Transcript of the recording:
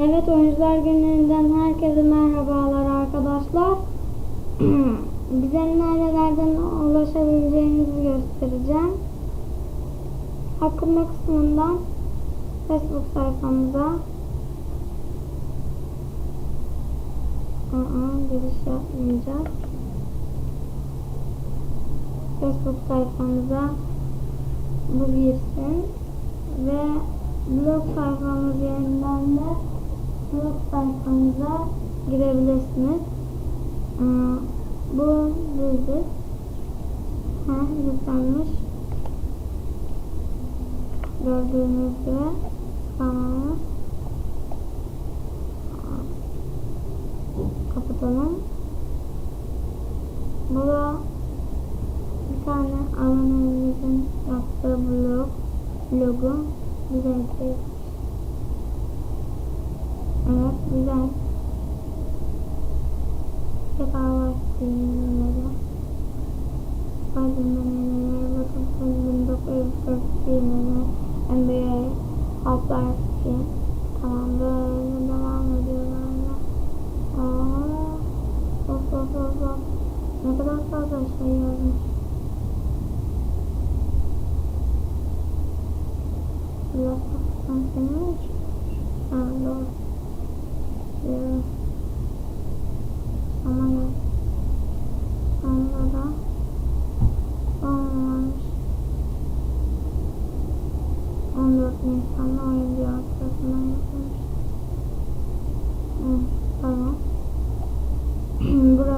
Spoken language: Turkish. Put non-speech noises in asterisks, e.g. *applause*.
Evet oyuncular günlerinden herkese merhabalar arkadaşlar. *clears throat* Bize nerelerden ulaşabileceğinizi göstereceğim. Hakkında kısmından Facebook sayfamıza Aa, giriş yapmayacağız. Facebook sayfamıza bu girsin ve blog sayfamız yerinden de blog sayfamıza girebilirsiniz. Ee, bu biziz. Ha, yüklenmiş. Gördüğünüz gibi kanalımız. Kapatalım. Bu da bir tane abonelerimizin yaptığı blog logo güzel şey. Evet güzel. Filmleri. Spiderman yenileri, Battlefield 1942 NBA Half-Life 2 Tamam böyle devam ediyor böyle. Aa, of of of of. Ne kadar fazla şey yazmış. Biraz baksan seni mi 14 Nisan'da oyuncu tarafından yapılmış. Hı, tamam. *clears throat* Buralardan